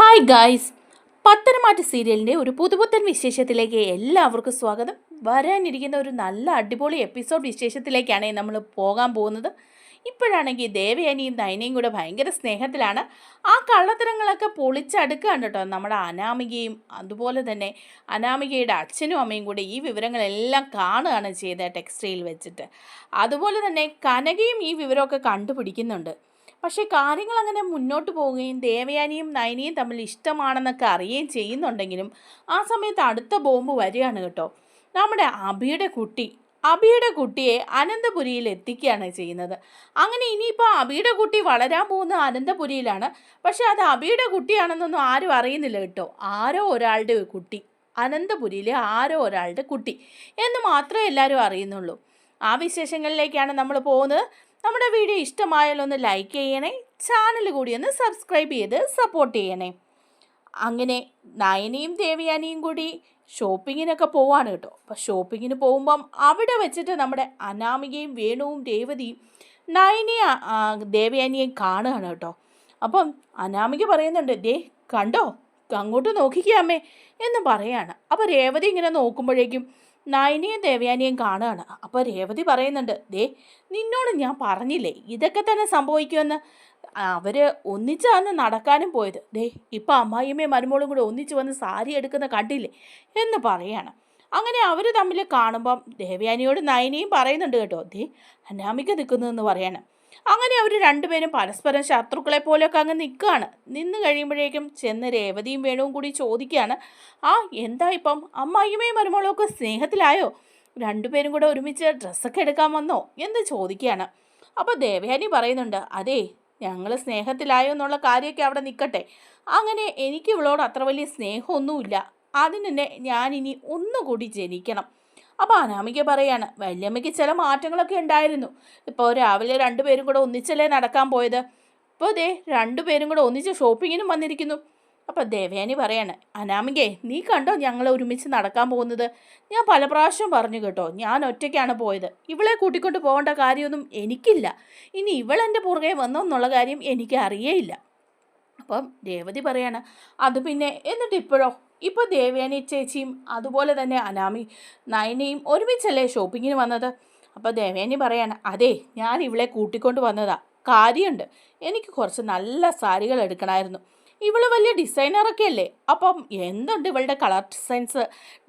Hi guys പത്തനമാറ്റ സീരിയലിന്റെ ഒരു പുതുപുത്തൻ വിശേഷത്തിലേക്ക് എല്ലാവർക്കും സ്വാഗതം. വരാനിരിക്കുന്ന ഒരു നല്ല അടിപൊളി എപ്പിസോഡ് വിശേഷത്തിലേക്കാണ് നമ്മൾ പോകാൻ പോകുന്നത്. ഇപ്പോഴാണെങ്കിൽ ദേവയാനിയും നയനയും കൂടെ ഭയങ്കര സ്നേഹത്തിലാണ്. ആ കള്ളത്തരങ്ങളൊക്കെ പൊളിച്ചടുക്കുകയാണ് കേട്ടോ. നമ്മുടെ അനാമികയും അതുപോലെ തന്നെ അനാമികയുടെ അച്ഛനും അമ്മയും കൂടെ ഈ വിവരങ്ങളെല്ലാം കാണുകയാണ് ചെയ്ത ടെക്സ്റ്റൈൽ വെച്ചിട്ട്. അതുപോലെ തന്നെ കനകയും ഈ വിവരമൊക്കെ കണ്ടുപിടിക്കുന്നുണ്ട്. പക്ഷേ കാര്യങ്ങൾ അങ്ങനെ മുന്നോട്ട് പോവുകയും ദേവയാനിയും നയനിയും തമ്മിൽ ഇഷ്ടമാണെന്നൊക്കെ അറിയുകയും ചെയ്യുന്നുണ്ടെങ്കിലും ആ സമയത്ത് അടുത്ത ബോംബ് വരികയാണ് കേട്ടോ. നമ്മുടെ അബിയുടെ കുട്ടി അബിയുടെ കുട്ടിയെ അനന്തപുരിയിൽ എത്തിക്കുകയാണ് ചെയ്യുന്നത്. അങ്ങനെ ഇനിയിപ്പോൾ അബിയുടെ കുട്ടി വളരാൻ പോകുന്ന അനന്തപുരിയിലാണ്. പക്ഷെ അത് അബിയുടെ കുട്ടിയാണെന്നൊന്നും ആരും അറിയുന്നില്ല കേട്ടോ. ആരോ ഒരാളുടെ കുട്ടി അനന്തപുരിയിലെ ആരോ ഒരാളുടെ കുട്ടി എന്ന് മാത്രമേ എല്ലാവരും അറിയുന്നുള്ളൂ. ആ വിശേഷങ്ങളിലേക്കാണ് നമ്മൾ പോകുന്നത്. നമ്മുടെ വീഡിയോ ഇഷ്ടമായാലും ഒന്ന് ലൈക്ക് ചെയ്യണേ ചാനൽ കൂടി ഒന്ന് സബ്സ്ക്രൈബ് ചെയ്ത് സപ്പോർട്ട് ചെയ്യണേ. അങ്ങനെ നയനയും ദേവയാനിയും കൂടി ഷോപ്പിങ്ങിനൊക്കെ പോവാണ് കേട്ടോ. അപ്പം ഷോപ്പിങ്ങിന് പോകുമ്പം അവിടെ വെച്ചിട്ട് നമ്മുടെ അനാമികയും വേണുവും രേവതിയും നയനിയ ദേവയാനിയെയും കാണുകയാണ് കേട്ടോ. അപ്പം അനാമിക പറയുന്നുണ്ട് ദേ കണ്ടോ? അങ്ങോട്ട് നോക്കിക്കേ അമ്മേ എന്ന് പറയാണ്. അപ്പോൾ രേവതി ഇങ്ങനെ നോക്കുമ്പോഴേക്കും നയനിയും ദേവയാനിയും കാണുകയാണ്. അപ്പോൾ രേവതി പറയുന്നുണ്ട് ദേ നിന്നോട് ഞാൻ പറഞ്ഞില്ലേ ഇതൊക്കെ തന്നെ സംഭവിക്കുമെന്ന്? അവർ ഒന്നിച്ചാണ് നടക്കാനും പോയത്. ദേ ഇപ്പം അമ്മായിയമ്മയും മരുമോളും കൂടെ ഒന്നിച്ച് വന്ന് സാരി എടുക്കുന്ന കണ്ടില്ലേ? എന്ന് പറയാണ്. അങ്ങനെ അവർ തമ്മിൽ കാണുമ്പം ദേവയാനിയോട് നയനിയും പറയുന്നുണ്ട് കേട്ടോ ദേ അനാമിക നിൽക്കുന്നതെന്ന് പറയാണ്. അങ്ങനെ അവർ രണ്ടുപേരും പരസ്പരം ശത്രുക്കളെ പോലെയൊക്കെ അങ്ങ് നിൽക്കുകയാണ്. നിന്ന് കഴിയുമ്പോഴേക്കും ചെന്ന് രേവതിയും വേണുവും കൂടി ചോദിക്കുകയാണ് ആ എന്താ ഇപ്പം? അമ്മായിയമ്മയും മരുമകളും ഒക്കെ സ്നേഹത്തിലായോ? രണ്ടുപേരും കൂടെ ഒരുമിച്ച് ഡ്രസ്സൊക്കെ എടുക്കാൻ വന്നോ? എന്ന് ചോദിക്കുകയാണ്. അപ്പോൾ ദേവയാനി പറയുന്നുണ്ട് അതേ ഞങ്ങൾ സ്നേഹത്തിലായോ എന്നുള്ള കാര്യമൊക്കെ അവിടെ നിൽക്കട്ടെ. അങ്ങനെ എനിക്ക് ഇവളോട് അത്ര വലിയ സ്നേഹമൊന്നുമില്ല. അതിന് തന്നെ ഞാനിനി ഒന്നുകൂടി ജനിക്കണം. അപ്പോൾ അനാമിക പറയാണ് വല്യമ്മയ്ക്ക് ചില മാറ്റങ്ങളൊക്കെ ഉണ്ടായിരുന്നു. ഇപ്പോൾ രാവിലെ രണ്ടുപേരും കൂടെ ഒന്നിച്ചല്ലേ നടക്കാൻ പോയത്? ഇപ്പോൾ ദേ രണ്ടുപേരും കൂടെ ഒന്നിച്ച് ഷോപ്പിങ്ങിനും വന്നിരിക്കുന്നു. അപ്പോൾ ദേവയാനി പറയാണ് അനാമികേ നീ കണ്ടോ ഞങ്ങൾ ഒരുമിച്ച് നടക്കാൻ പോകുന്നത്? ഞാൻ പല പ്രാവശ്യം പറഞ്ഞു കേട്ടോ ഞാൻ ഒറ്റയ്ക്കാണ് പോയത്. ഇവളെ കൂട്ടിക്കൊണ്ട് പോകേണ്ട കാര്യമൊന്നും എനിക്കില്ല. ഇനി ഇവളെന്റെ പുറകെ വന്നോ എന്നുള്ള കാര്യം എനിക്ക് അറിയേയില്ല അപ്പം രേവതി പറയാണ് അത് പിന്നെ എന്നിട്ട് ഇപ്പോഴോ? ഇപ്പോൾ ദേവയാനി ചേച്ചിയും അതുപോലെ തന്നെ അനാമി നയനയും ഒരുമിച്ചല്ലേ ഷോപ്പിങ്ങിന് വന്നത്? അപ്പോൾ ദേവയാനി പറയാണ് അതെ ഞാൻ ഇവളെ കൂട്ടിക്കൊണ്ട് വന്നതാ. കാര്യമുണ്ട് എനിക്ക് കുറച്ച് നല്ല സാരികൾ എടുക്കണമായിരുന്നു ഇവൾ വലിയ ഡിസൈനറൊക്കെ അല്ലേ? അപ്പം എന്തുണ്ട് ഇവളുടെ കളർ സെൻസ്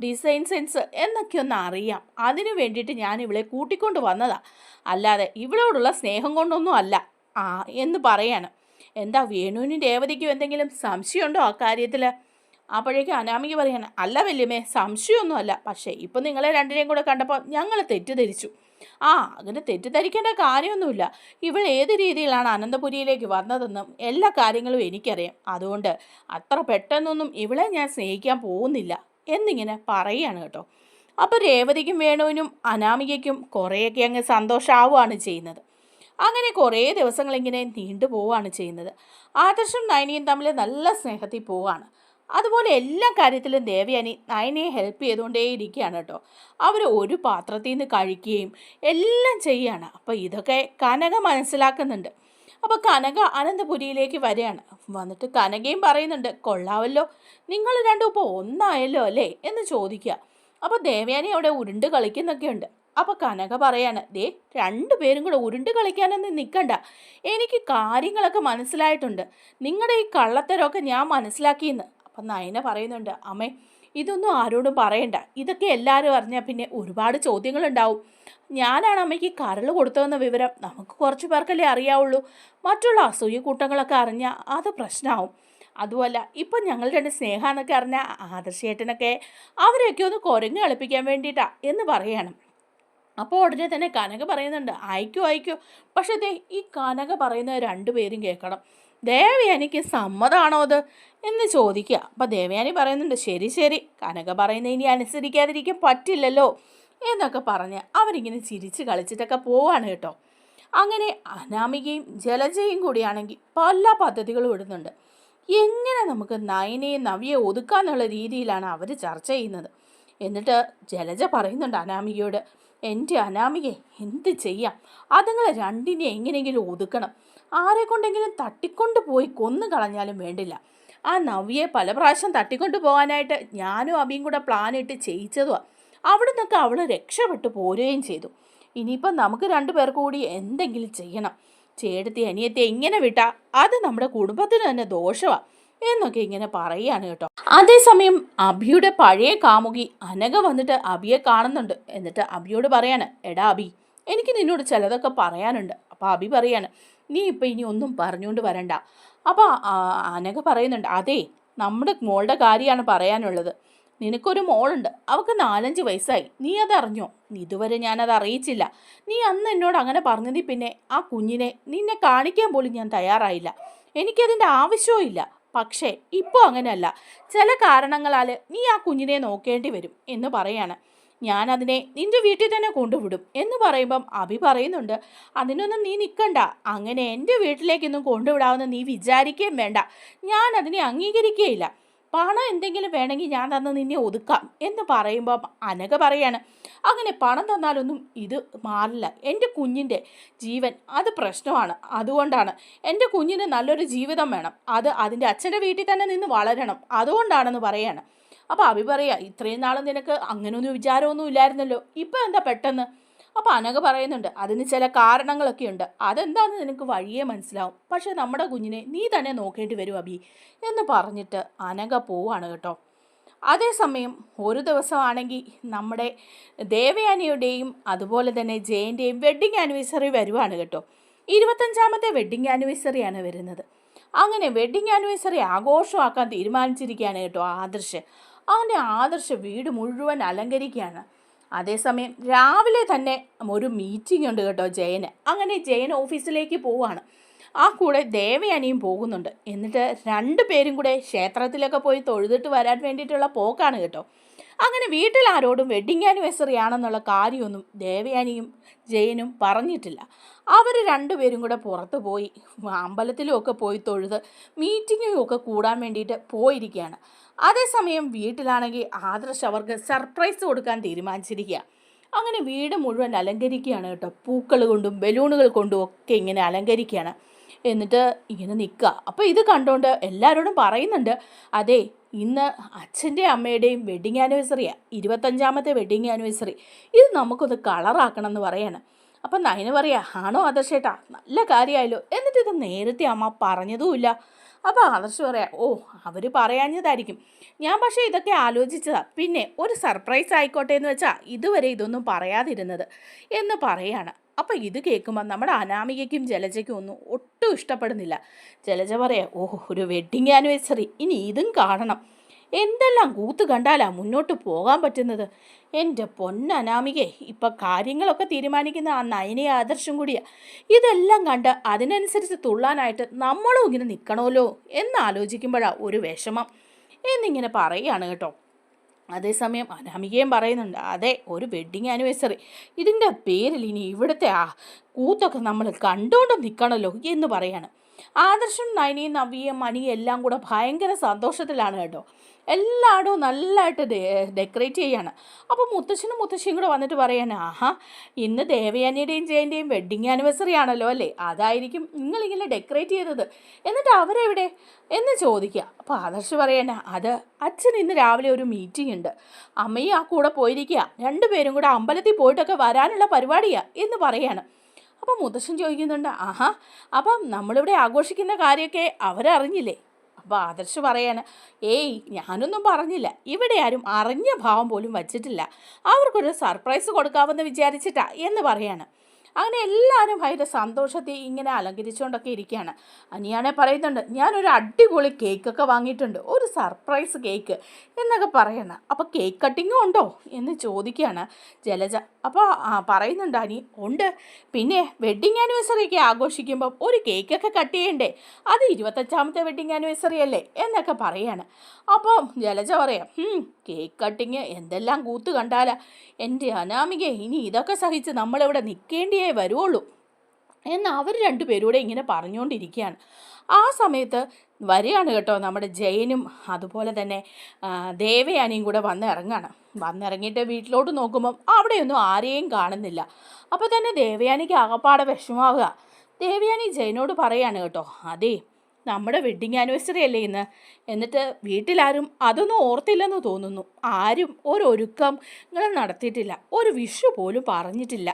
ഡിസൈൻ സെൻസ് എന്നൊക്കെ ഒന്ന് അറിയാം. അതിനു വേണ്ടിയിട്ട് ഞാൻ ഇവളെ കൂട്ടിക്കൊണ്ട് വന്നതാ. അല്ലാതെ ഇവളോടുള്ള സ്നേഹം കൊണ്ടൊന്നും അല്ല. ആ എന്ന് പറയാണ്. എന്താ വേണുവിനും രേവതിക്കും എന്തെങ്കിലും സംശയമുണ്ടോ ആ കാര്യത്തിൽ അപ്പോഴേക്കും അനാമിക പറയാണ് അല്ല വല്യമ്മേ സംശയമൊന്നും അല്ല പക്ഷേ ഇപ്പം നിങ്ങളെ രണ്ടിനെയും കൂടെ കണ്ടപ്പോൾ ഞങ്ങൾ തെറ്റിദ്ധരിച്ചു. ആ അങ്ങനെ തെറ്റിദ്ധരിക്കേണ്ട കാര്യമൊന്നുമില്ല. ഇവൾ ഏത് രീതിയിലാണ് അനന്തപുരിയിലേക്ക് വന്നതെന്നും എല്ലാ കാര്യങ്ങളും എനിക്കറിയാം. അതുകൊണ്ട് അത്ര പെട്ടെന്നൊന്നും ഇവളെ ഞാൻ സ്നേഹിക്കാൻ പോകുന്നില്ല എന്നിങ്ങനെ പറയുകയാണ് കേട്ടോ. അപ്പോൾ രേവതിക്കും വേണുവിനും അനാമികയ്ക്കും കുറേയൊക്കെ അങ്ങ് സന്തോഷമാവുകയാണ് ചെയ്യുന്നത്. അങ്ങനെ കുറേ ദിവസങ്ങളിങ്ങനെ നീണ്ടു പോവുകയാണ് ചെയ്യുന്നത്. ആദർശം നയനിയും തമ്മിൽ നല്ല സ്നേഹത്തിൽ പോവുകയാണ്. അതുപോലെ എല്ലാ കാര്യത്തിലും ദേവയാനി നയനയെ ഹെൽപ്പ് ചെയ്തുകൊണ്ടേയിരിക്കുകയാണ് കേട്ടോ. അവർ ഒരു പാത്രത്തിൽ നിന്ന് കഴിക്കുകയും എല്ലാം ചെയ്യുകയാണ്. അപ്പോൾ ഇതൊക്കെ കനക മനസ്സിലാക്കുന്നുണ്ട്. അപ്പോൾ കനക അനന്തപുരിയിലേക്ക് വരികയാണ്. വന്നിട്ട് കനകയും പറയുന്നുണ്ട് കൊള്ളാവല്ലോ നിങ്ങൾ രണ്ടും ഇപ്പോൾ ഒന്നായല്ലോ അല്ലേ? എന്ന് ചോദിക്കുക. അപ്പോൾ ദേവയാനി അവിടെ ഉരുണ്ട് കളിക്കുന്നൊക്കെയുണ്ട് അപ്പോൾ കനക പറയാണ് ദേ രണ്ടു രണ്ടുപേരും കൂടെ ഉരുണ്ട് കളിക്കാനൊന്നും നിൽക്കണ്ട എനിക്ക് കാര്യങ്ങളൊക്കെ മനസ്സിലായിട്ടുണ്ട്. നിങ്ങളുടെ ഈ കള്ളത്തരമൊക്കെ ഞാൻ മനസ്സിലാക്കിയെന്ന്. അപ്പം നയന പറയുന്നുണ്ട് അമ്മേ ഇതൊന്നും ആരോടും പറയണ്ട. ഇതൊക്കെ എല്ലാവരും അറിഞ്ഞാൽ പിന്നെ ഒരുപാട് ചോദ്യങ്ങളുണ്ടാവും. ഞാനാണ് അമ്മയ്ക്ക് കരൾ കൊടുത്തതെന്ന വിവരം നമുക്ക് കുറച്ച് പേർക്കല്ലേ അറിയാവുള്ളൂ. മറ്റുള്ള അസൂയ കൂട്ടങ്ങളൊക്കെ അറിഞ്ഞാൽ അത് പ്രശ്നമാവും അതുമല്ല ഇപ്പം ഞങ്ങൾ രണ്ട് സ്നേഹമെന്നൊക്കെ അറിഞ്ഞ ആദർശേട്ടനൊക്കെ അവരെയൊക്കെ ഒന്ന് കുരങ്ങ് കളിപ്പിക്കാൻ വേണ്ടിയിട്ടാ എന്ന് പറയണം. അപ്പോൾ ഉടനെ തന്നെ കനക പറയുന്നുണ്ട് അയക്കോ അയക്കോ. പക്ഷേ ദേ ഈ കനക പറയുന്ന രണ്ടുപേരും കേൾക്കണം. ദേവയാനിക്ക് സമ്മതമാണോ അത് എന്ന് ചോദിക്കുക. അപ്പം ദേവയാനി പറയുന്നുണ്ട് ശരി ശരി. കനക പറയുന്ന ഇനി അനുസരിക്കാതിരിക്കാൻ പറ്റില്ലല്ലോ എന്നൊക്കെ പറഞ്ഞ് അവരിങ്ങനെ ചിരിച്ച് കളിച്ചിട്ടൊക്കെ പോവാണ് കേട്ടോ. അങ്ങനെ അനാമികയും ജലജയും കൂടിയാണെങ്കിൽ പല പദ്ധതികളും ഇടുന്നുണ്ട്. എങ്ങനെ നമുക്ക് നയനയും നവിയെ ഒതുക്കാന്നുള്ള രീതിയിലാണ് അവർ ചർച്ച ചെയ്യുന്നത്. എന്നിട്ട് ജലജ പറയുന്നുണ്ട് അനാമികയോട് എന്റെ അനാമികയെ എന്ത് ചെയ്യാം? അതുങ്ങളെ രണ്ടിനെ എങ്ങനെയെങ്കിലും ഒതുക്കണം. ആരെ കൊണ്ടെങ്കിലും തട്ടിക്കൊണ്ട് പോയി കൊന്നു കളഞ്ഞാലും വേണ്ടില്ല. ആ നവ്യെ പല പ്രാവശ്യം തട്ടിക്കൊണ്ട് പോകാനായിട്ട് ഞാനും അബിയും കൂടെ പ്ലാൻ ഇട്ട് ചെയ്യിച്ചതുമാണ് അവിടെ നിന്നൊക്കെ അവൾ രക്ഷപ്പെട്ടു പോരുകയും ചെയ്തു. ഇനിയിപ്പം നമുക്ക് രണ്ടു പേർക്ക് കൂടി എന്തെങ്കിലും ചെയ്യണം. ചേട്ടത്തി അനിയത്തെ ഇങ്ങനെ വിട്ടാ അത് നമ്മുടെ കുടുംബത്തിന് തന്നെ ദോഷമാണ് എന്നൊക്കെ ഇങ്ങനെ പറയുകയാണ് കേട്ടോ. അതേസമയം അഭിയുടെ പഴയ കാമുകി അനഘ വന്നിട്ട് അഭിയെ കാണുന്നുണ്ട്. എന്നിട്ട് അഭിയോട് പറയാണ് എടാ അഭി എനിക്ക് നിന്നോട് ചിലതൊക്കെ പറയാനുണ്ട്. അപ്പോൾ അഭി പറയാണ് നീ ഇപ്പം ഇനി ഒന്നും പറഞ്ഞുകൊണ്ട് വരണ്ട. അപ്പോൾ അനഘ പറയുന്നുണ്ട് അതെ നമ്മുടെ മോളുടെ കാര്യമാണ് പറയാനുള്ളത്. നിനക്കൊരു മോളുണ്ട്. അവൾക്ക് നാലഞ്ച് വയസ്സായി. നീ അതറിഞ്ഞോ? ഇതുവരെ ഞാനത് അറിയിച്ചില്ല. നീ അന്ന് എന്നോട് അങ്ങനെ പറഞ്ഞതിൽ പിന്നെ ആ കുഞ്ഞിനെ നിന്നെ കാണിക്കാൻ പോലും ഞാൻ തയ്യാറായില്ല. എനിക്കതിന്റെ ആവശ്യവും ഇല്ല. പക്ഷേ ഇപ്പോൾ അങ്ങനെയല്ല. ചില കാരണങ്ങളാൽ നീ ആ കുഞ്ഞിനെ നോക്കേണ്ടി വരും എന്ന് പറയാണ്. ഞാൻ അതിനെ നിന്റെ വീട്ടിൽ തന്നെ കൊണ്ടുവിടും എന്ന് പറയുമ്പം അഭി പറയുന്നുണ്ട്. അതിനൊന്നും നീ നിൽക്കണ്ട അങ്ങനെ എന്റെ വീട്ടിലേക്കൊന്നും കൊണ്ടുവിടാമെന്ന് നീ വിചാരിക്കുകയും വേണ്ട. ഞാൻ അതിനെ അംഗീകരിക്കുകയില്ല. പണം എന്തെങ്കിലും വേണമെങ്കിൽ ഞാൻ തന്ന് നിന്നെ ഒതുക്കാം എന്ന് പറയുമ്പം അനക പറയാണ് അങ്ങനെ പണം തന്നാലൊന്നും ഇത് മാറില്ല. എന്റെ കുഞ്ഞിന്റെ ജീവൻ അത് പ്രശ്നമാണ്. അതുകൊണ്ടാണ് എന്റെ കുഞ്ഞിന് നല്ലൊരു ജീവിതം വേണം. അത് അതിന്റെ അച്ഛന്റെ വീട്ടിൽ തന്നെ നിന്ന് വളരണം. അതുകൊണ്ടാണെന്ന് പറയാണ്. അപ്പോൾ അഭി പറയാ ഇത്രയും നാളും നിനക്ക് അങ്ങനെയൊന്നും വിചാരമൊന്നും ഇല്ലായിരുന്നല്ലോ. ഇപ്പം എന്താ പെട്ടെന്ന്? അപ്പോൾ അനഘ പറയുന്നുണ്ട് അതിന് ചില കാരണങ്ങളൊക്കെ ഉണ്ട്. അതെന്താണെന്ന് നിനക്ക് വഴിയേ മനസ്സിലാവും. പക്ഷേ നമ്മുടെ കുഞ്ഞിനെ നീ തന്നെ നോക്കേണ്ടി വരും അബി എന്ന് പറഞ്ഞിട്ട് അനഘ പോവാണ് കേട്ടോ. അതേസമയം ഒരു ദിവസമാണെങ്കിൽ നമ്മുടെ ദേവയാനിയുടെയും അതുപോലെ തന്നെ ജയന്റെയും വെഡ്ഡിങ് ആനിവേഴ്സറി വരുവാണ് കേട്ടോ. ഇരുപത്തഞ്ചാമത്തെ വെഡ്ഡിങ് ആനിവേഴ്സറിയാണ് വരുന്നത്. അങ്ങനെ വെഡ്ഡിങ് ആനിവേഴ്സറി ആഘോഷമാക്കാൻ തീരുമാനിച്ചിരിക്കുകയാണ് കേട്ടോ ആദർശ്. അങ്ങനെ ആദർശ വീട് മുഴുവൻ അലങ്കരിക്കുകയാണ്. അതേസമയം രാവിലെ തന്നെ ഒരു മീറ്റിംഗ് ഉണ്ട് കേട്ടോ ജയന്. അങ്ങനെ ജയൻ ഓഫീസിലേക്ക് പോവാണ് ആ കൂടെ ദേവയാനിയും പോകുന്നുണ്ട്. എന്നിട്ട് രണ്ടു പേരും കൂടെ ക്ഷേത്രത്തിലൊക്കെ പോയി തൊഴുതിട്ട് വരാൻ വേണ്ടിയിട്ടുള്ള പോക്കാണ് കേട്ടോ. അങ്ങനെ വീട്ടിൽ ആരോടും വെഡ്ഡിങ് ആനിവേഴ്സറി ആണെന്നുള്ള കാര്യമൊന്നും ദേവയാനിയും ജയനും പറഞ്ഞിട്ടില്ല. അവർ രണ്ടുപേരും കൂടെ പുറത്ത് പോയി അമ്പലത്തിലും ഒക്കെ പോയി തൊഴുത് മീറ്റിങ്ങും ഒക്കെ കൂടാൻ വേണ്ടിയിട്ട് പോയിരിക്കുകയാണ്. അതേസമയം വീട്ടിലാണെങ്കിൽ ആദർശ് അവർക്ക് സർപ്രൈസ് കൊടുക്കാൻ തീരുമാനിച്ചിരിക്കുക. അങ്ങനെ വീട് മുഴുവൻ അലങ്കരിക്കുകയാണ് കേട്ടോ. പൂക്കൾ കൊണ്ടും ബലൂണുകൾ കൊണ്ടും ഒക്കെ ഇങ്ങനെ അലങ്കരിക്കുകയാണ്. എന്നിട്ട് ഇങ്ങനെ നിൽക്കുക. അപ്പോൾ ഇത് കണ്ടുകൊണ്ട് എല്ലാവരോടും പറയുന്നുണ്ട് അതെ ഇന്ന് അച്ഛന്റെ അമ്മയുടെയും വെഡ്ഡിങ് ആനിവേഴ്സറിയാണ് ഇരുപത്തഞ്ചാമത്തെ വെഡ്ഡിങ് ആനിവേഴ്സറി ഇത് നമുക്കൊന്ന് കളറാക്കണം എന്ന് പറയാണ്. അപ്പം നയന് പറയാ ആണോ ആദർശേട്ടാ? നല്ല കാര്യമായല്ലോ. എന്നിട്ട് ഇത് നേരത്തെ അമ്മ പറഞ്ഞതുമില്ല. അപ്പോൾ ആദർശ് പറയാം ഓ അവർ പറയാഞ്ഞതായിരിക്കും. ഞാൻ പക്ഷേ ഇതൊക്കെ ആലോചിച്ചതാ. പിന്നെ ഒരു സർപ്രൈസ് ആയിക്കോട്ടെ എന്ന് വെച്ചാൽ ഇതുവരെ ഇതൊന്നും പറയാതിരുന്നത് എന്ന് പറയാണ്. അപ്പോൾ ഇത് കേൾക്കുമ്പോൾ നമ്മുടെ അനാമികയ്ക്കും ജലജയ്ക്കും ഒന്നും ഒട്ടും ഇഷ്ടപ്പെടുന്നില്ല. ജലജ പറയാം ഓ ഒരു വെഡ്ഡിങ് ആനിവേഴ്സറി. ഇനി ഇതും കാണണം. എന്തെല്ലാം കൂത്ത് കണ്ടാലാ മുന്നോട്ട് പോകാൻ പറ്റുന്നത്? എന്റെ പൊന്നനാമികെ ഇപ്പം കാര്യങ്ങളൊക്കെ തീരുമാനിക്കുന്ന ആ നയനീയ ആദർശം കൂടിയാ. ഇതെല്ലാം കണ്ട് അതിനനുസരിച്ച് തുള്ളാനായിട്ട് നമ്മളും ഇങ്ങനെ നിൽക്കണമല്ലോ എന്നാലോചിക്കുമ്പോഴാണ് ഒരു വിഷമം. എന്നിങ്ങനെ പറയുകയാണ് കേട്ടോ. അതേസമയം അനാമികയും പറയുന്നുണ്ട് അതെ ഒരു വെഡ്ഡിങ് ആനിവേഴ്സറി ഇതിന്റെ പേരിൽ ഇനി ഇവിടുത്തെ ആ കൂത്തൊക്കെ നമ്മൾ കണ്ടുകൊണ്ട് നിൽക്കണമല്ലോ എന്ന് പറയാണ്. ആദർശം നയനിയും നവിയും മണിയും എല്ലാം കൂടെ ഭയങ്കര സന്തോഷത്തിലാണ് കേട്ടോ. എല്ലായിടവും നല്ലതായിട്ട് ഡെക്കറേറ്റ് ചെയ്യാണ്. അപ്പോൾ മുത്തശ്ശനും മുത്തശ്ശിയും കൂടെ വന്നിട്ട് പറയാണ് ആഹാ ഇന്ന് ദേവയാനിയുടെയും ജയന്റെയും വെഡ്ഡിങ് ആനിവേഴ്സറി ആണല്ലോ അല്ലേ? അതായിരിക്കും നിങ്ങളിങ്ങനെ ഡെക്കറേറ്റ് ചെയ്തത്. എന്നിട്ട് അവരെവിടെ? എന്ന് ചോദിക്കുക. അപ്പോൾ ആദർശ് പറയണ അത് അച്ഛൻ ഇന്ന് രാവിലെ ഒരു മീറ്റിംഗ് ഉണ്ട്. അമ്മയും ആ കൂടെ പോയിരിക്കുക. രണ്ടുപേരും കൂടെ അമ്പലത്തിൽ പോയിട്ടൊക്കെ വരാനുള്ള പരിപാടിയാണ് എന്ന് പറയാണ്. അപ്പം മുത്തശ്ശൻ ചോദിക്കുന്നുണ്ട് ആഹാ അപ്പം നമ്മളിവിടെ ആഘോഷിക്കുന്ന കാര്യമൊക്കെ അവരറിഞ്ഞില്ലേ? അപ്പോൾ ആദർശ് പറയാണ് ഏയ് ഞാനൊന്നും പറഞ്ഞില്ല. ഇവിടെ ആരും അറിഞ്ഞ ഭാവം പോലും വച്ചിട്ടില്ല. അവർക്കൊരു സർപ്രൈസ് കൊടുക്കാമെന്ന് വിചാരിച്ചിട്ടാ എന്ന് പറയാണ്. അങ്ങനെ എല്ലാവരും ഭയങ്കര സന്തോഷത്തിൽ ഇങ്ങനെ അലങ്കരിച്ചുകൊണ്ടൊക്കെ ഇരിക്കുകയാണ്. അനിയാണെ പറയുന്നുണ്ട് ഞാനൊരു അടിപൊളി കേക്കൊക്കെ വാങ്ങിയിട്ടുണ്ട് ഒരു സർപ്രൈസ് കേക്ക് എന്നൊക്കെ പറയണം. അപ്പോൾ കേക്ക് കട്ടിങ്ങും ഉണ്ടോ എന്ന് ചോദിക്കുകയാണ് ജലജ. അപ്പോൾ പറയുന്നുണ്ട് അനി ഉണ്ട്. പിന്നെ വെഡ്ഡിങ് ആനിവേഴ്സറി ഒക്കെ ആഘോഷിക്കുമ്പോൾ ഒരു കേക്കൊക്കെ കട്ട് ചെയ്യണ്ടേ? അത് ഇരുപത്തഞ്ചാമത്തെ വെഡ്ഡിങ് ആനിവേഴ്സറി അല്ലേ? എന്നൊക്കെ പറയാണ്. അപ്പോൾ ജലജ പറയാം കേക്ക് കട്ടിങ് എന്തെല്ലാം കൂത്ത് കണ്ടാലാ? എന്റെ അനാമിക ഇനി ഇതൊക്കെ സഹിച്ച് നമ്മളിവിടെ നിൽക്കേണ്ടിയേ വരുള്ളൂ എന്ന് അവർ രണ്ടുപേരൂടെ ഇങ്ങനെ പറഞ്ഞുകൊണ്ടിരിക്കുകയാണ് ആ സമയത്ത് വരികയാണ് കേട്ടോ നമ്മുടെ ജയനും അതുപോലെ തന്നെ ദേവയാനിയും കൂടെ വന്ന് ഇറങ്ങാണ് വന്നിറങ്ങിയിട്ട് വീട്ടിലോട്ട് നോക്കുമ്പം അവിടെയൊന്നും ആരെയും കാണുന്നില്ല. അപ്പോൾ തന്നെ ദേവയാനിക്ക് ആകപ്പാടെ വിഷമാവുക ദേവയാനി ജയനോട് പറയാണ് കേട്ടോ അതേ നമ്മുടെ വെഡ്ഡിങ് ആനിവേഴ്സറി അല്ലേ ഇന്ന്? എന്നിട്ട് വീട്ടിലാരും അതൊന്നും ഓർത്തില്ലെന്ന് തോന്നുന്നു. ആരും ഒരൊരുക്കങ്ങൾ നടത്തിയിട്ടില്ല. ഒരു വിഷു പോലും പറഞ്ഞിട്ടില്ല.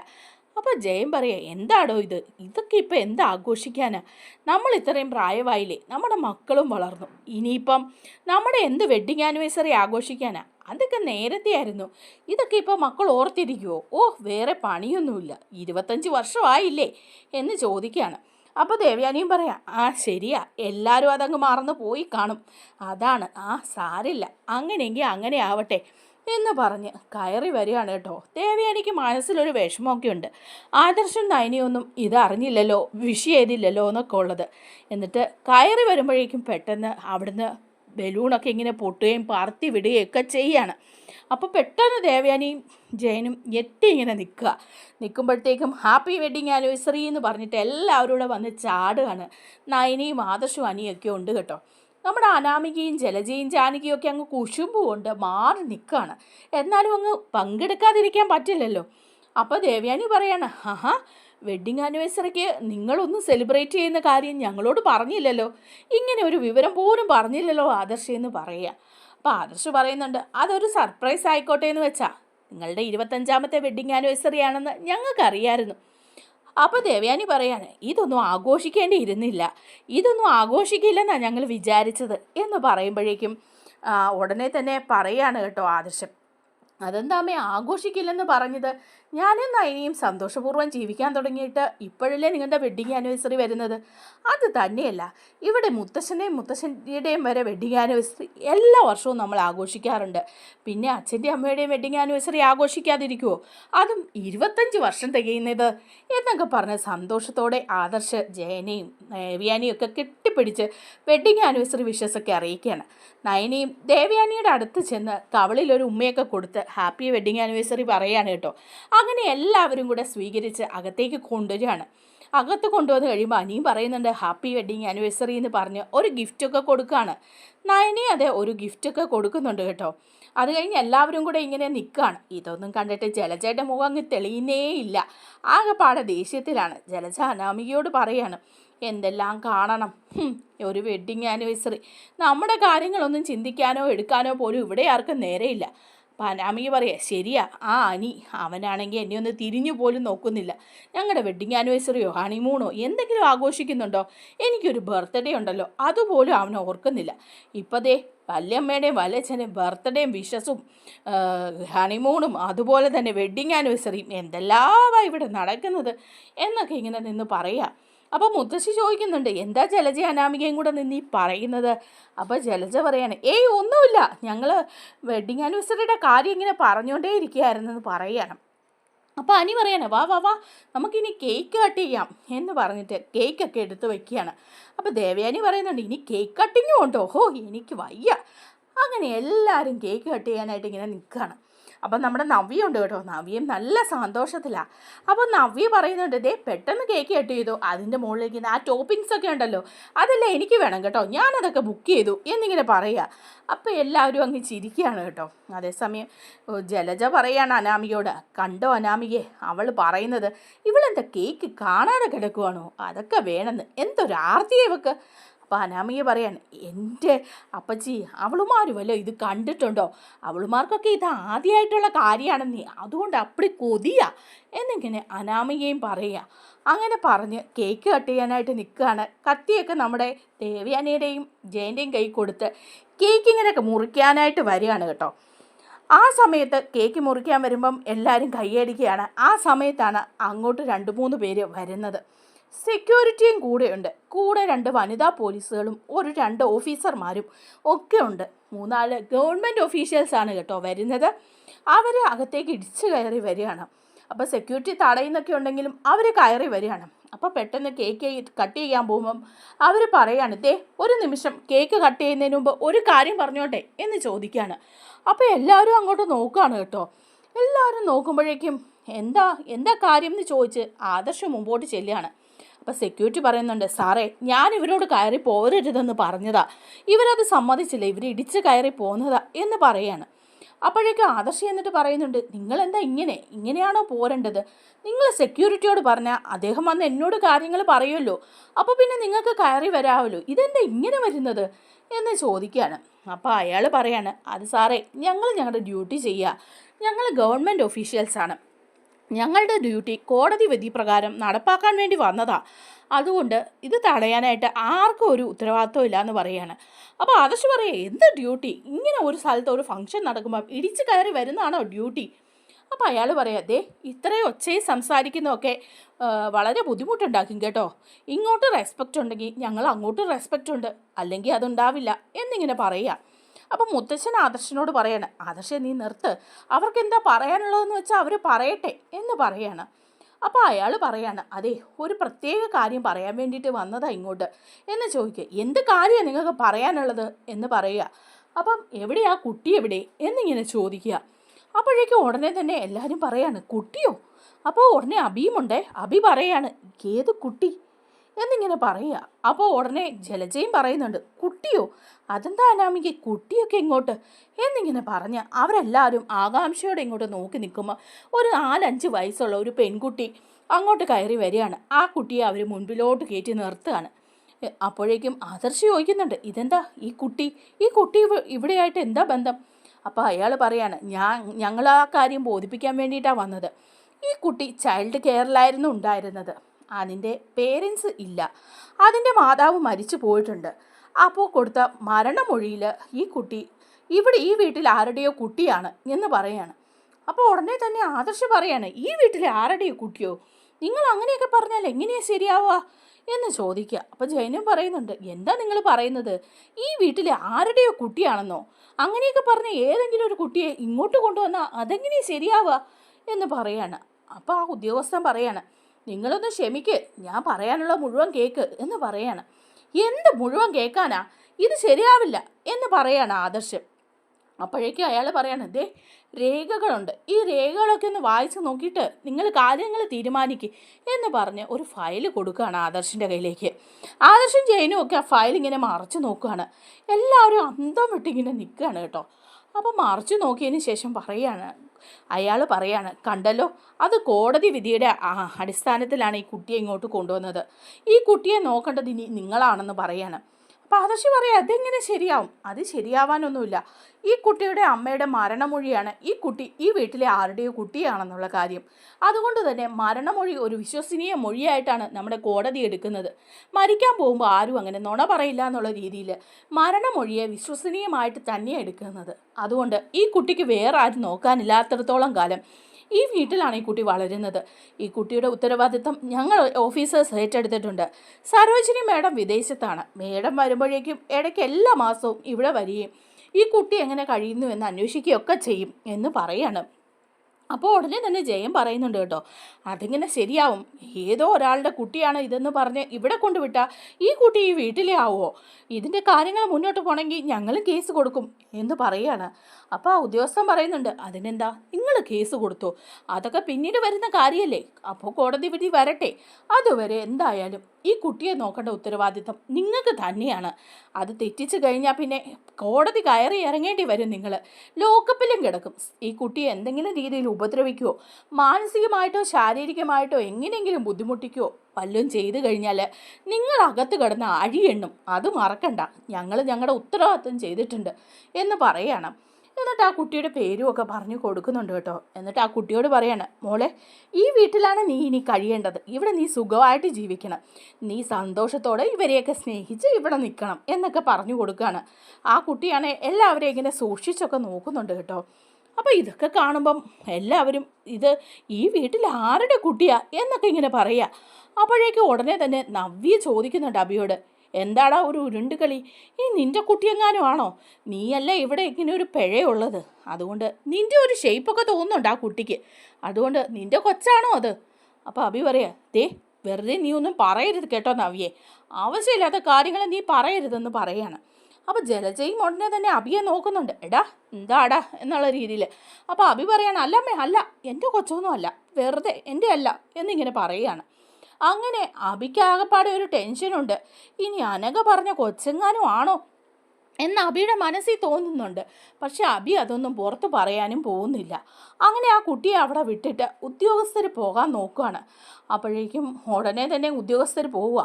അപ്പോൾ ജയം പറയുക എന്താടോ ഇത്? ഇതൊക്കെ ഇപ്പം എന്താ ആഘോഷിക്കാനാണ് നമ്മൾ ഇത്രയും പ്രായമായില്ലേ നമ്മുടെ മക്കളും വളർന്നു. ഇനിയിപ്പം നമ്മുടെ എന്ത് വെഡ്ഡിങ് ആനിവേഴ്സറി ആഘോഷിക്കാനാണ് അതൊക്കെ നേരത്തെ ആയിരുന്നു ഇതൊക്കെ ഇപ്പോൾ മക്കൾ ഓർത്തിരിക്കുമോ ഓ വേറെ പണിയൊന്നുമില്ല. ഇരുപത്തഞ്ച് വർഷമായില്ലേ എന്ന് ചോദിക്കുകയാണ് അപ്പോൾ ദേവ്യാനിയും പറയാം ആ ശരിയാ. എല്ലാവരും അതങ്ങ് മറന്നു പോയി കാണും. അതാണ് ആ സാരില്ല. അങ്ങനെയെങ്കിൽ അങ്ങനെ ആവട്ടെ. എന്ന് പറഞ്ഞ് കയറി വരികയാണ് കേട്ടോ. ദേവയാനിക്ക് മനസ്സിലൊരു വിഷമമൊക്കെ ഉണ്ട്. ആദർശം നയനിയൊന്നും ഇത് അറിഞ്ഞില്ലല്ലോ വിഷ് ചെയ്തില്ലല്ലോ എന്നൊക്കെ ഉള്ളത്. എന്നിട്ട് കയറി വരുമ്പോഴേക്കും പെട്ടെന്ന് അവിടുന്ന് ബലൂണൊക്കെ ഇങ്ങനെ പൊട്ടുകയും പറത്തി വിടുകയും ഒക്കെ ചെയ്യാണ്. അപ്പോൾ പെട്ടെന്ന് ദേവയാനിയും ജയനും ഞെട്ടി ഇങ്ങനെ നിൽക്കുക. നിൽക്കുമ്പോഴത്തേക്കും ഹാപ്പി വെഡിങ് ആനിവേഴ്സറി എന്ന് പറഞ്ഞിട്ട് എല്ലാവരും കൂടെ വന്ന് ചാടുകയാണ്. നയനിയും ആദർശവും അനിയൊക്കെ ഉണ്ട് കേട്ടോ. നമ്മുടെ അനാമികയും ജലജയും ജാനകിയും ഒക്കെ അങ്ങ് കുശുമ്പുകൊണ്ട് മാറി നിൽക്കുകയാണ്. എന്നാലും അങ്ങ് പങ്കെടുക്കാതിരിക്കാൻ പറ്റില്ലല്ലോ. അപ്പോൾ ദേവയാനി പറയാണ് ആഹാ വെഡ്ഡിങ് ആനിവേഴ്സറിക്ക് നിങ്ങളൊന്നും സെലിബ്രേറ്റ് ചെയ്യുന്ന കാര്യം ഞങ്ങളോട് പറഞ്ഞില്ലല്ലോ. ഇങ്ങനെ ഒരു വിവരം പോലും പറഞ്ഞില്ലല്ലോ ആദർശ് എന്ന് പറയുക. അപ്പോൾ ആദർശ് പറയുന്നുണ്ട് അതൊരു സർപ്രൈസ് ആയിക്കോട്ടെ എന്ന് വെച്ചാൽ നിങ്ങളുടെ ഇരുപത്തഞ്ചാമത്തെ വെഡ്ഡിങ് ആനിവേഴ്സറി ആണെന്ന് ഞങ്ങൾക്കറിയായിരുന്നു. അപ്പോൾ ദേവയാനി പറയാണ് ഇതൊന്നും ആഘോഷിക്കേണ്ടിയിരുന്നില്ല. ഇതൊന്നും ആഘോഷിക്കില്ലെന്നാണ് ഞങ്ങൾ വിചാരിച്ചത്. എന്ന് പറയുമ്പോഴേക്കും ഉടനെ തന്നെ പറയാണ് കേട്ടോ ആദർശം. അതെന്താമേ ആഘോഷിക്കില്ലെന്ന് പറഞ്ഞത് ഞാനും നയനിയും സന്തോഷപൂർവം ജീവിക്കാൻ തുടങ്ങിയിട്ട് ഇപ്പോഴല്ലേ നിങ്ങളുടെ വെഡ്ഡിങ് ആനിവേഴ്സറി വരുന്നത്? അത് തന്നെയല്ല. ഇവിടെ മുത്തശ്ശന്റെയും മുത്തശ്ശന്റെയും വരെ വെഡ്ഡിങ് ആനിവേഴ്സറി എല്ലാ വർഷവും നമ്മൾ ആഘോഷിക്കാറുണ്ട്. പിന്നെ അച്ഛന്റെയും അമ്മയുടെയും വെഡ്ഡിങ് ആനിവേഴ്സറി ആഘോഷിക്കാതിരിക്കുമോ അതും ഇരുപത്തഞ്ച് വർഷം തികയുന്നത് എന്നൊക്കെ പറഞ്ഞ് സന്തോഷത്തോടെ ആദർശ് ജയനെയും ദേവ്യാനിയും ഒക്കെ കെട്ടിപ്പിടിച്ച് വെഡ്ഡിങ് ആനിവേഴ്സറി വിഷസൊക്കെ അറിയിക്കുകയാണ്. നയനയും ദേവ്യാനിയുടെ അടുത്ത് ചെന്ന് കവളിൽ ഒരു ഉമ്മയൊക്കെ കൊടുത്ത് ഹാപ്പി വെഡ്ഡിങ് ആനിവേഴ്സറി പറയുകയാണ് കേട്ടോ. അങ്ങനെ എല്ലാവരും കൂടെ സ്വീകരിച്ച് അകത്തേക്ക് കൊണ്ടുവരികയാണ്. അകത്ത് കൊണ്ടുവന്ന് കഴിയുമ്പോൾ അനിയും പറയുന്നുണ്ട് ഹാപ്പി വെഡ്ഡിങ് ആനിവേഴ്സറി എന്ന് പറഞ്ഞ് ഒരു ഗിഫ്റ്റൊക്കെ കൊടുക്കുകയാണ് നയനി അതെ ഒരു ഗിഫ്റ്റൊക്കെ കൊടുക്കുന്നുണ്ട് കേട്ടോ. അത് കഴിഞ്ഞ് എല്ലാവരും കൂടെ ഇങ്ങനെ നിൽക്കുകയാണ് ഇതൊന്നും കണ്ടിട്ട് ജലജയുടെ മുഖം അങ്ങ് തെളിയുന്നേ ഇല്ല. ആകെപ്പാടെ ദേഷ്യത്തിലാണ്. ജലജ അനാമികയോട് പറയാണ് എന്തെല്ലാം കാണണം? ഒരു വെഡ്ഡിങ് ആനിവേഴ്സറി നമ്മുടെ കാര്യങ്ങളൊന്നും ചിന്തിക്കാനോ എടുക്കാനോ പോലും ഇവിടെ ആർക്കും നേരെയില്ല. അപ്പം പറയാം ശരിയാ ആ അനി അവനാണെങ്കിൽ എന്നെ ഒന്ന് തിരിഞ്ഞു പോലും നോക്കുന്നില്ല. ഞങ്ങളുടെ വെഡ്ഡിങ് ആനിവേഴ്സറിയോ ഹണിമൂണോ എന്തെങ്കിലും ആഘോഷിക്കുന്നുണ്ടോ? എനിക്കൊരു ബർത്ത്ഡേ ഉണ്ടല്ലോ അതുപോലും അവൻ ഓർക്കുന്നില്ല. ഇപ്പതേ വല്യമ്മയുടെയും വല്യച്ഛന്റെയും ബർത്ത്ഡേയും വിഷസും ഹണിമൂണും അതുപോലെ തന്നെ വെഡ്ഡിങ് ആനിവേഴ്സറിയും എന്തെല്ലാമാണ് ഇവിടെ നടക്കുന്നത്? എന്നൊക്കെ ഇങ്ങനെ നിന്ന് പറയാം. അപ്പോൾ മുത്തശ്ശി ചോദിക്കുന്നുണ്ട് എന്താ ജലജ അനാമികയും കൂടെ നിന്ന് പറയുന്നത്? അപ്പോൾ ജലജ പറയാണ് ഏയ് ഒന്നുമില്ല. ഞങ്ങൾ വെഡ്ഡിങ് ആനിവേഴ്സറിയുടെ കാര്യം ഇങ്ങനെ പറഞ്ഞുകൊണ്ടേ ഇരിക്കുകയായിരുന്നെന്ന് പറയണം. അപ്പോൾ അനി പറയാണ് വാ വാ വാ. നമുക്കിനി കേക്ക് കട്ട് ചെയ്യാം എന്ന് പറഞ്ഞിട്ട് കേക്കൊക്കെ എടുത്ത് വയ്ക്കുകയാണ് അപ്പോൾ ദേവയാനി പറയുന്നുണ്ട് ഇനി കേക്ക് കട്ടിങ്ങും ഉണ്ടോ? ഹോ എനിക്ക് വയ്യ. അങ്ങനെ എല്ലാവരും കേക്ക് കട്ട് ചെയ്യാനായിട്ട് ഇങ്ങനെ നിൽക്കുകയാണ്. അപ്പം നമ്മുടെ നവ്യുണ്ട് കേട്ടോ. നവ്യം നല്ല സന്തോഷത്തിലാണ് അപ്പോൾ നവ്യ പറയുന്നുണ്ട് ദേ പെട്ടെന്ന് കേക്ക് കട്ട് ചെയ്തു. അതിന്റെ മുകളിലേക്ക് ആ ടോപ്പിങ്സ് ഒക്കെ ഉണ്ടല്ലോ. അതെല്ലാം എനിക്ക് വേണം കേട്ടോ. ഞാനതൊക്കെ ബുക്ക് ചെയ്തു. എന്നിങ്ങനെ പറയുക. അപ്പോൾ എല്ലാവരും അങ്ങ് ചിരിക്കുകയാണ് കേട്ടോ. അതേസമയം ജലജ പറയാണ് അനാമികയോട് കണ്ടോ അനാമികയെ അവൾ പറയുന്നത് ഇവളെന്താ കേക്ക് കാണാതെ കിടക്കുവാണോ? അതൊക്കെ വേണമെന്ന്. എന്തൊരു ആർത്തിയെ ഇവക്ക്? അപ്പോൾ അനാമിക പറയാണ് എന്റെ അപ്പച്ചി അവളുമാരുമല്ലോ ഇത് കണ്ടിട്ടുണ്ടോ? അവളുമാർക്കൊക്കെ ഇത് ആദ്യമായിട്ടുള്ള കാര്യമാണെന്നേ അതുകൊണ്ട് അപ്പടി കൊതിയാ എന്നിങ്ങനെ അനാമികയും പറയുക. അങ്ങനെ പറഞ്ഞ് കേക്ക് കട്ട് ചെയ്യാനായിട്ട് നിൽക്കുകയാണ്. കത്തിയൊക്കെ നമ്മുടെ ദേവയാനിയുടെയും ജയന്റെയും കൈ കൊടുത്ത് കേക്ക് ഇങ്ങനെയൊക്കെ മുറിക്കാനായിട്ട് വരികയാണ് കേട്ടോ. ആ സമയത്ത് കേക്ക് മുറിക്കാൻ വരുമ്പം എല്ലാവരും കൈയടിക്കുകയാണ്. ആ സമയത്താണ് അങ്ങോട്ട് രണ്ട് മൂന്ന് പേര് വരുന്നത്. സെക്യൂരിറ്റിയും കൂടെയുണ്ട്. കൂടെ രണ്ട് വനിതാ പോലീസുകളും ഒരു രണ്ട് ഓഫീസർമാരും ഒക്കെ ഉണ്ട്. മൂന്നാൽ ഗവൺമെന്റ് ഓഫീഷ്യൽസാണ് കേട്ടോ വരുന്നത്. അവർ അകത്തേക്ക് ഇടിച്ചു കയറി വരികയാണ്. അപ്പോൾ സെക്യൂരിറ്റി തടയുന്നൊക്കെ ഉണ്ടെങ്കിലും അവർ കയറി വരികയാണ്. അപ്പോൾ പെട്ടെന്ന് കേക്ക് കട്ട് ചെയ്യാൻ പോകുമ്പം അവർ പറയാണ് ദേ ഒരു നിമിഷം കേക്ക് കട്ട് ചെയ്യുന്നതിന് മുമ്പ് ഒരു കാര്യം പറഞ്ഞോട്ടെ എന്ന് ചോദിക്കുകയാണ്. അപ്പോൾ എല്ലാവരും അങ്ങോട്ട് നോക്കുകയാണ് കേട്ടോ. എല്ലാവരും നോക്കുമ്പോഴേക്കും എന്താ എന്താ കാര്യം എന്ന് ചോദിച്ച് ആദർശം മുമ്പോട്ട് ചെല്ലുകയാണ്. അപ്പോൾ സെക്യൂരിറ്റി പറയുന്നുണ്ട് സാറേ ഞാൻ ഇവരോട് കയറി പോരരുതെന്ന് പറഞ്ഞതാ. ഇവരത് സമ്മതിച്ചില്ല ഇവർ ഇടിച്ച് കയറി പോകുന്നതാ എന്ന് പറയാണ്. അപ്പോഴേക്ക് ആദർശി എന്നിട്ട് പറയുന്നുണ്ട് നിങ്ങൾ എന്താ ഇങ്ങനെ? ഇങ്ങനെയാണോ പോരേണ്ടത്? നിങ്ങൾ സെക്യൂരിറ്റിയോട് പറഞ്ഞാൽ അദ്ദേഹം വന്ന് എന്നോട് കാര്യങ്ങൾ പറയുമല്ലോ അപ്പോൾ പിന്നെ നിങ്ങൾക്ക് കയറി വരാമല്ലോ ഇതെന്താ ഇങ്ങനെ വരുന്നത്? എന്ന് ചോദിക്കുകയാണ്. അപ്പോൾ അയാൾ പറയാണ് അത് സാറേ ഞങ്ങൾ ഞങ്ങളുടെ ഡ്യൂട്ടി ചെയ്യുക ഞങ്ങൾ ഗവൺമെന്റ് ഒഫീഷ്യൽസാണ് ഞങ്ങളുടെ ഡ്യൂട്ടി കോടതി വിധി പ്രകാരം നടപ്പാക്കാൻ വേണ്ടി വന്നതാ. അതുകൊണ്ട് ഇത് തടയാനായിട്ട് ആർക്കും ഒരു ഉത്തരവാദിത്വം ഇല്ല എന്ന് പറയാണ് അപ്പോൾ ആദർശ് പറയുക എന്ത് ഡ്യൂട്ടി? ഇങ്ങനെ ഒരു സ്ഥലത്ത് ഒരു ഫംഗ്ഷൻ നടക്കുമ്പോൾ ഇടിച്ചു കയറി വരുന്നതാണോ ഡ്യൂട്ടി? അപ്പോൾ അയാൾ പറയാം ദേ ഇത്രയും ഒച്ചയും സംസാരിക്കുന്നതൊക്കെ വളരെ ബുദ്ധിമുട്ടുണ്ടാക്കും കേട്ടോ. ഇങ്ങോട്ട് റെസ്പെക്റ്റ് ഉണ്ടെങ്കിൽ ഞങ്ങൾ അങ്ങോട്ട് റെസ്പെക്റ്റ് ഉണ്ട്. അല്ലെങ്കിൽ അതുണ്ടാവില്ല എന്നിങ്ങനെ പറയുക. അപ്പം മുത്തച്ഛൻ ആദർശനോട് പറയാണ് ആദർശൻ നീ നിർത്ത്. അവർക്ക് എന്താ പറയാനുള്ളതെന്ന് വെച്ചാൽ അവർ പറയട്ടെ എന്ന് പറയാണ്. അപ്പോൾ അയാൾ പറയാണ് അതെ ഒരു പ്രത്യേക കാര്യം പറയാൻ വേണ്ടിയിട്ട് വന്നതാ ഇങ്ങോട്ട് എന്ന് ചോദിക്കുക. എന്ത് കാര്യമാണ് നിങ്ങൾക്ക് പറയാനുള്ളത്? എന്ന് പറയുക. അപ്പം എവിടെയാ കുട്ടി എവിടെ? എന്നിങ്ങനെ ചോദിക്കുക. അപ്പോഴേക്കും ഉടനെ തന്നെ എല്ലാവരും പറയാണ് കുട്ടിയോ? അപ്പോൾ ഉടനെ അബിയുമുണ്ടേ അബി പറയാണ് ഏത് കുട്ടി? എന്നിങ്ങനെ പറയുക അപ്പോൾ ഉടനെ ജലജയും പറയുന്നുണ്ട് കുട്ടിയോ അതെന്താ അനാമിക്ക് കുട്ടിയൊക്കെ ഇങ്ങോട്ട്? എന്നിങ്ങനെ പറഞ്ഞ് അവരെല്ലാവരും ആകാംക്ഷയോടെ ഇങ്ങോട്ട് നോക്കി നിൽക്കുമ്പോൾ ഒരു നാലഞ്ച് വയസ്സുള്ള ഒരു പെൺകുട്ടി അങ്ങോട്ട് കയറി വരികയാണ്. ആ കുട്ടിയെ അവർ മുൻപിലോട്ട് കയറ്റി നിർത്തുകയാണ്. അപ്പോഴേക്കും ആദർശ് ചോദിക്കുന്നുണ്ട് ഇതെന്താ? ഈ കുട്ടി ഈ കുട്ടി ഇവ- ഇവിടെയായിട്ട് എന്താ ബന്ധം? അപ്പോൾ അയാൾ പറയാണ് ഞാൻ ഞങ്ങൾ ആ കാര്യം ബോധിപ്പിക്കാൻ വേണ്ടിയിട്ടാണ് വന്നത്. ഈ കുട്ടി ചൈൽഡ് കെയറിലായിരുന്നു ഉണ്ടായിരുന്നത്. അതിന്റെ പേരൻസ് ഇല്ല. അതിന്റെ മാതാവ് മരിച്ചു പോയിട്ടുണ്ട്. അപ്പോൾ കൊടുത്ത മരണമൊഴിയിൽ ഈ കുട്ടി ഇവിടെ ഈ വീട്ടിൽ ആരുടെയോ കുട്ടിയാണ് എന്ന് പറയാണ്. അപ്പോൾ ഉടനെ തന്നെ ആദർശ് പറയാണ് ഈ വീട്ടിലെ ആരുടെയോ കുട്ടിയോ? നിങ്ങൾ അങ്ങനെയൊക്കെ പറഞ്ഞാൽ എങ്ങനെയാ ശരിയാവുക? എന്ന് ചോദിക്കുക. അപ്പോൾ ജൈനും പറയുന്നുണ്ട് എന്താ നിങ്ങൾ പറയുന്നത്? ഈ വീട്ടിലെ ആരുടെയോ കുട്ടിയാണെന്നോ? അങ്ങനെയൊക്കെ പറഞ്ഞ ഏതെങ്കിലും ഒരു കുട്ടിയെ ഇങ്ങോട്ട് കൊണ്ടുവന്നാൽ അതെങ്ങനെയാ ശരിയാവുക? എന്ന് പറയാണ്. അപ്പോൾ ആ ഉദ്യോഗസ്ഥൻ പറയാണ് നിങ്ങളൊന്ന് ക്ഷമിക്ക്. ഞാൻ പറയാനുള്ള മുഴുവൻ കേക്ക് എന്ന് പറയാണ്. എന്ത് മുഴുവൻ കേൾക്കാനാ ഇത് ശരിയാവില്ല എന്ന് പറയാണ് ആദർശം. അപ്പോഴേക്കും അയാൾ പറയാണ് ദേ രേഖകളുണ്ട്. ഈ രേഖകളൊക്കെ ഒന്ന് വായിച്ച് നോക്കിയിട്ട് നിങ്ങൾ കാര്യങ്ങൾ തീരുമാനിക്കുക എന്ന് പറഞ്ഞ് ഒരു ഫയൽ കൊടുക്കുകയാണ് ആദർശിന്റെ കയ്യിലേക്ക്. ആദർശും ജയനും ഒക്കെ ആ ഫയൽ ഇങ്ങനെ മറച്ചു നോക്കുകയാണ്. എല്ലാവരും അന്തം വിട്ടിങ്ങനെ നിൽക്കുകയാണ് കേട്ടോ. അപ്പോൾ മറച്ചു നോക്കിയതിന് ശേഷം പറയാണ് അയാൾ പറയാണ് കണ്ടല്ലോ അത് കോടതി വിധിയുടെ അടിസ്ഥാനത്തിലാണ് ഈ കുട്ടിയെ ഇങ്ങോട്ട് കൊണ്ടുവന്നത്. ഈ കുട്ടിയെ നോക്കേണ്ടത് ഇനി നിങ്ങളാണെന്ന് പറയാണ്. അപ്പോൾ ആദർശ് പറയാം അതെങ്ങനെ ശരിയാവും? അത് ശരിയാവാനൊന്നുമില്ല. ഈ കുട്ടിയുടെ അമ്മയുടെ മരണമൊഴിയാണ് ഈ കുട്ടി ഈ വീട്ടിലെ ആരുടെയോ കുട്ടിയാണെന്നുള്ള കാര്യം. അതുകൊണ്ട് തന്നെ മരണമൊഴി ഒരു വിശ്വസനീയ മൊഴിയായിട്ടാണ് നമ്മുടെ കോടതി എടുക്കുന്നത്. മരിക്കാൻ പോകുമ്പോൾ ആരും അങ്ങനെ നുണ പറയില്ല എന്നുള്ള രീതിയിൽ മരണമൊഴിയെ വിശ്വസനീയമായിട്ട് തന്നെയാണ് എടുക്കുന്നത്. അതുകൊണ്ട് ഈ കുട്ടിക്ക് വേറെ ആരും നോക്കാനില്ലാത്തിടത്തോളം കാലം ഈ വീട്ടിലാണ് ഈ കുട്ടി വളരുന്നത്. ഈ കുട്ടിയുടെ ഉത്തരവാദിത്തം ഞങ്ങൾ ഓഫീസേഴ്സ് ഏറ്റെടുത്തിട്ടുണ്ട്. സരോജിനി മേഡം വിദേശത്താണ്. മേഡം വരുമ്പോഴേക്കും ഇടയ്ക്ക് എല്ലാ മാസവും ഇവിടെ വരികയും ഈ കുട്ടി എങ്ങനെ കഴിയുന്നു എന്ന് അന്വേഷിക്കുകയൊക്കെ ചെയ്യും എന്ന് പറയാണ്. അപ്പോൾ ഉടനെ തന്നെ ജയം പറയുന്നുണ്ട് കേട്ടോ. അതിങ്ങനെ ശരിയാവും. ഏതോ ഒരാളുടെ കുട്ടിയാണ് ഇതെന്ന് പറഞ്ഞ് ഇവിടെ കൊണ്ടുവിട്ടാൽ ഈ കുട്ടി ഈ വീട്ടിലേ ആവുമോ ഇതിന്റെ കാര്യങ്ങൾ മുന്നോട്ട് പോകണമെങ്കിൽ ഞങ്ങളും കേസ് കൊടുക്കും എന്ന് പറയാണ്. അപ്പോൾ ആ ഉദ്യോഗസ്ഥൻ പറയുന്നുണ്ട് അതിനെന്താ? നിങ്ങൾ കേസ് കൊടുത്തു. അതൊക്കെ പിന്നീട് വരുന്ന കാര്യമല്ലേ അപ്പോൾ കോടതി വിധി വരട്ടെ. അതുവരെ എന്തായാലും ഈ കുട്ടിയെ നോക്കേണ്ട ഉത്തരവാദിത്തം നിങ്ങൾക്ക് തന്നെയാണ്. അത് തെറ്റിച്ച് കഴിഞ്ഞാൽ പിന്നെ കോടതി കയറി ഇറങ്ങേണ്ടി വരും നിങ്ങൾ ലോക്കപ്പിലും കിടക്കും. ഈ കുട്ടിയെ എന്തെങ്കിലും രീതിയിൽ ഉപദ്രവിക്കുകയോ മാനസികമായിട്ടോ ശാരീരികമായിട്ടോ എങ്ങനെയെങ്കിലും ബുദ്ധിമുട്ടിക്കുകയോ വല്ലതും ചെയ്തു കഴിഞ്ഞാൽ നിങ്ങൾ അകത്ത് കിടന്ന് അഴിയെണ്ണും. അത് മറക്കണ്ട. ഞങ്ങൾ ഞങ്ങളുടെ ഉത്തരവാദിത്വം ചെയ്തിട്ടുണ്ട് എന്ന് പറയണം. എന്നിട്ട് ആ കുട്ടിയുടെ പേരും ഒക്കെ പറഞ്ഞു കൊടുക്കുന്നുണ്ട് കേട്ടോ. എന്നിട്ട് ആ കുട്ടിയോട് പറയാണ് മോളെ ഈ വീട്ടിലാണ് നീ ഇനി കഴിയേണ്ടത്. ഇവിടെ നീ സുഖമായിട്ട് ജീവിക്കണം. നീ സന്തോഷത്തോടെ ഇവരെയൊക്കെ സ്നേഹിച്ച് ഇവിടെ നിൽക്കണം എന്നൊക്കെ പറഞ്ഞു കൊടുക്കുകയാണ്. ആ കുട്ടിയാണെ എല്ലാവരെയും ഇങ്ങനെ സൂക്ഷിച്ചൊക്കെ നോക്കുന്നുണ്ട് കേട്ടോ. അപ്പോൾ ഇതൊക്കെ കാണുമ്പം എല്ലാവരും ഇത് ഈ വീട്ടിൽ ആരുടെ കുട്ടിയാ? എന്നൊക്കെ ഇങ്ങനെ പറയുക. അപ്പോഴേക്കും ഉടനെ തന്നെ നവ്യ ചോദിക്കുന്നുണ്ട് അബിയോട് എന്താടാ ഒരു ഉരുണ്ടുകളി ഈ നിന്റെ കുട്ടിയെങ്ങാനും ആണോ? നീയല്ല ഇവിടെ ഇങ്ങനെ ഒരു പിഴയുള്ളത്? അതുകൊണ്ട് നിന്റെ ഒരു ഷേപ്പൊക്കെ തോന്നുന്നുണ്ട് ആ കുട്ടിക്ക്. അതുകൊണ്ട് നിന്റെ കൊച്ചാണോ അത്? അപ്പോൾ അഭി പറയാ ദേ വെറുതെ നീ ഒന്നും പറയരുത് കേട്ടോ നവിയെ. ആവശ്യമില്ലാത്ത കാര്യങ്ങൾ നീ പറയരുതെന്ന് പറയാണ്. അപ്പോൾ ജലജയും ഉടനെ തന്നെ അബിയെ നോക്കുന്നുണ്ട്. എടാ എന്താടാ? എന്നുള്ള രീതിയിൽ. അപ്പോൾ അബി പറയാണ് അല്ലമ്മേ അല്ല എന്റെ കൊച്ചൊന്നും അല്ല. വെറുതെ എന്റെ അല്ല എന്നിങ്ങനെ പറയുകയാണ്. അങ്ങനെ അബിക്ക് ആകെപ്പാടെ ഒരു ടെൻഷനുണ്ട്. ഇനി അനഘ പറഞ്ഞ കൊച്ചെങ്ങാനും ആണോ? എന്ന് അബിയുടെ മനസ്സിൽ തോന്നുന്നുണ്ട്. പക്ഷെ അബി അതൊന്നും പുറത്ത് പറയാനും പോകുന്നില്ല. അങ്ങനെ ആ കുട്ടിയെ അവിടെ വിട്ടിട്ട് ഉദ്യോഗസ്ഥർ പോകാൻ നോക്കുകയാണ് അപ്പോഴേക്കും ഉടനെ തന്നെ ഉദ്യോഗസ്ഥർ പോവുക.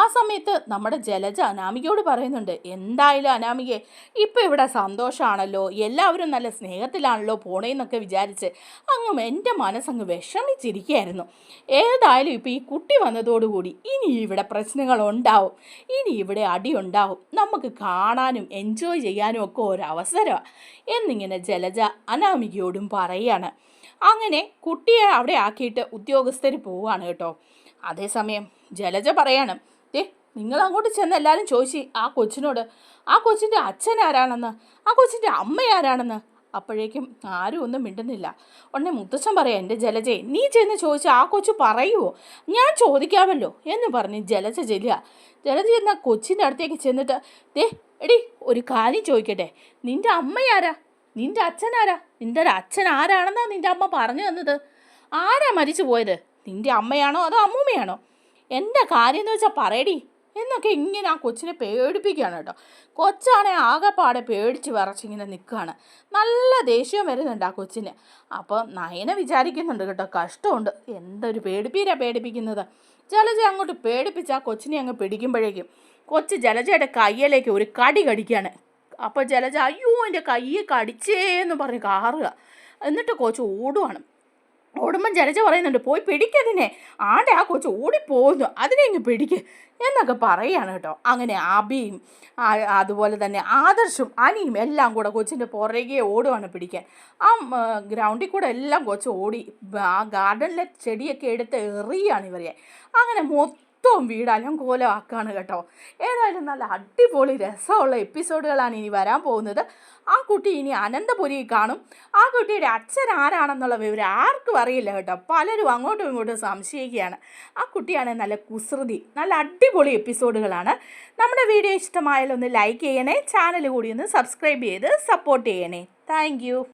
ആ സമയത്ത് നമ്മുടെ ജലജ അനാമികയോട് പറയുന്നുണ്ട് എന്തായാലും അനാമികയെ ഇപ്പം ഇവിടെ സന്തോഷമാണല്ലോ എല്ലാവരും നല്ല സ്നേഹത്തിലാണല്ലോ പോണേന്നൊക്കെ വിചാരിച്ച് അങ്ങും എന്റെ മനസ്സങ്ങ് വിഷമിച്ചിരിക്കുകയായിരുന്നു. ഏതായാലും ഇപ്പം ഈ കുട്ടി വന്നതോടുകൂടി ഇനി ഇവിടെ പ്രശ്നങ്ങൾ ഉണ്ടാവും ഇനി ഇവിടെ അടിയുണ്ടാവും. നമുക്ക് കാണാനും എൻജോയ് ചെയ്യാനും ഒക്കെ ഒരവസരമാണ് എന്നിങ്ങനെ ജലജ അനാമികയോടും പറയാണ്. അങ്ങനെ കുട്ടിയെ അവിടെ ആക്കിയിട്ട് ഉദ്യോഗസ്ഥർ പോവുകയാണ് കേട്ടോ. അതേസമയം ജലജ പറയാണ് ഏ നിങ്ങൾ അങ്ങോട്ട് ചെന്ന് എല്ലാവരും ചോദിച്ചു ആ കൊച്ചിനോട് ആ കൊച്ചിന്റെ അച്ഛൻ ആരാണെന്ന് ആ കൊച്ചിന്റെ അമ്മ ആരാണെന്ന്? അപ്പോഴേക്കും ആരും ഒന്നും മിണ്ടുന്നില്ല. ഉടനെ മുത്തച്ഛൻ പറയാം എന്റെ ജലജയെ നീ ചെന്ന് ചോദിച്ചാൽ ആ കൊച്ചു പറയുമോ ഞാൻ ചോദിക്കാമല്ലോ എന്ന് പറഞ്ഞ് ജലജ ചെല്ലുക. ജലജ ചെന്ന കൊച്ചിന്റെ അടുത്തേക്ക് ചെന്നിട്ട് ദേ എടി ഒരു കാര്യം ചോദിക്കട്ടെ നിന്റെ അമ്മയാരാ നിന്റെ ആരാ നിന്റെ അച്ഛൻ ആരാണെന്നാ നിന്റെ അമ്മ പറഞ്ഞു തന്നത്? ആരാ മരിച്ചു പോയത്? നിന്റെ അമ്മയാണോ അതോ അമ്മൂമ്മയാണോ? എന്റെ കാര്യം എന്ന് വെച്ചാൽ പറയടി. എന്നൊക്കെ ഇങ്ങനെ ആ കൊച്ചിനെ പേടിപ്പിക്കുകയാണ് കേട്ടോ. കൊച്ചാണെ ആകെപ്പാടെ പേടിച്ച് വിറച്ചിങ്ങനെ നിൽക്കുകയാണ്. നല്ല ദേഷ്യം വരുന്നുണ്ട് ആ കൊച്ചിന്. അപ്പോൾ നയന വിചാരിക്കുന്നുണ്ട് കേട്ടോ കഷ്ടമുണ്ട്. എന്തൊരു പേടിപ്പീരാ പേടിപ്പിക്കുന്നത്? ജലജ അങ്ങോട്ട് പേടിപ്പിച്ച് ആ കൊച്ചിനെ അങ്ങ് പിടിക്കുമ്പോഴേക്കും കൊച്ച് ജലജയുടെ കയ്യിലേക്ക് ഒരു കടി കടിക്കുകയാണ്. അപ്പോൾ ജലജ അയ്യോ എന്റെ കയ്യെ കടിച്ചേ എന്ന് പറഞ്ഞ് കാറുക. എന്നിട്ട് കൊച്ചു ഓടുവാണ്. ഓടുമ്പം ജലജ പറയുന്നുണ്ട് പോയി പിടിക്കതിനെ ആടെ ആ കൊച്ചു ഓടിപ്പോകുന്നു. അതിനെ ഇങ്ങ് പിടിക്ക് എന്നൊക്കെ പറയാണ് കേട്ടോ. അങ്ങനെ അബിയും അതുപോലെ തന്നെ ആദർശും അനിയും എല്ലാം കൂടെ കൊച്ചിന്റെ പുറകെ ഓടുവാണ് പിടിക്കാൻ. ആ ഗ്രൗണ്ടിൽ കൂടെ എല്ലാം കൊച്ചു ഓടി ആ ഗാർഡനിലെ ചെടിയൊക്കെ എടുത്ത് എറിയാണ് ഇവരെ. അങ്ങനെ മൊത്തം വീടാലും കോലമാക്കുകയാണ് കേട്ടോ. ഏതായാലും നല്ല അടിപൊളി രസമുള്ള എപ്പിസോഡുകളാണ് ഇനി വരാൻ പോകുന്നത്. ആ കുട്ടി ഇനി അനന്തപുരി കാണും. ആ കുട്ടിയുടെ അച്ഛൻ ആരാണെന്നുള്ള വിവരം ആർക്കും അറിയില്ല കേട്ടോ. പലരും അങ്ങോട്ടും ഇങ്ങോട്ടും സംശയിക്കുകയാണ്. ആ കുട്ടിയാണ് നല്ല കുസൃതി നല്ല അടിപൊളി എപ്പിസോഡുകളാണ്. നമ്മുടെ വീഡിയോ ഇഷ്ടമായാലൊന്ന് ലൈക്ക് ചെയ്യണേ. ചാനൽ കൂടി ഒന്ന് സബ്സ്ക്രൈബ് ചെയ്ത് സപ്പോർട്ട് ചെയ്യണേ. താങ്ക്